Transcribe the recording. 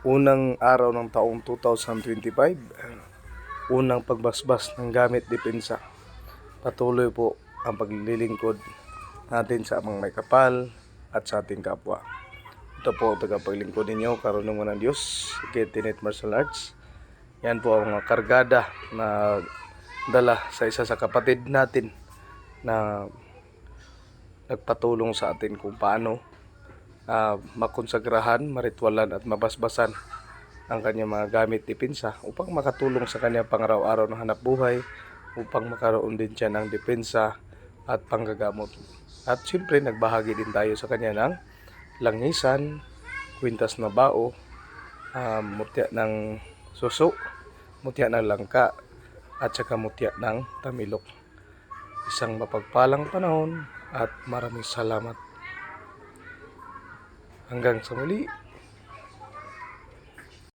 unang araw ng taong 2025, unang pagbasbas ng gamit depensa. Patuloy po ang paglilingkod natin sa amang may kapal at sa ating kapwa. Ito po ang tagapaglingkod ninyo, karunungan ng Diyos, Ketinet Martial Arts. Yan po ang mga kargada na dala sa isa sa kapatid natin na nagpatulong sa atin kung paano ah, makonsagrahan, maritwalan at mabasbasan ang kanyang mga gamit depensa upang makatulong sa kanyang pangaraw-araw na hanap buhay upang makaroon din siya ng depensa at panggagamot. At siyempre nagbahagi din tayo sa kanya ng langisan, kwintas na bao, ah, mutya ng suso, mutya ng langka, at saka mutya ng tamilok. Isang mapagpalang panahon at maraming salamat. Hanggang sa muli.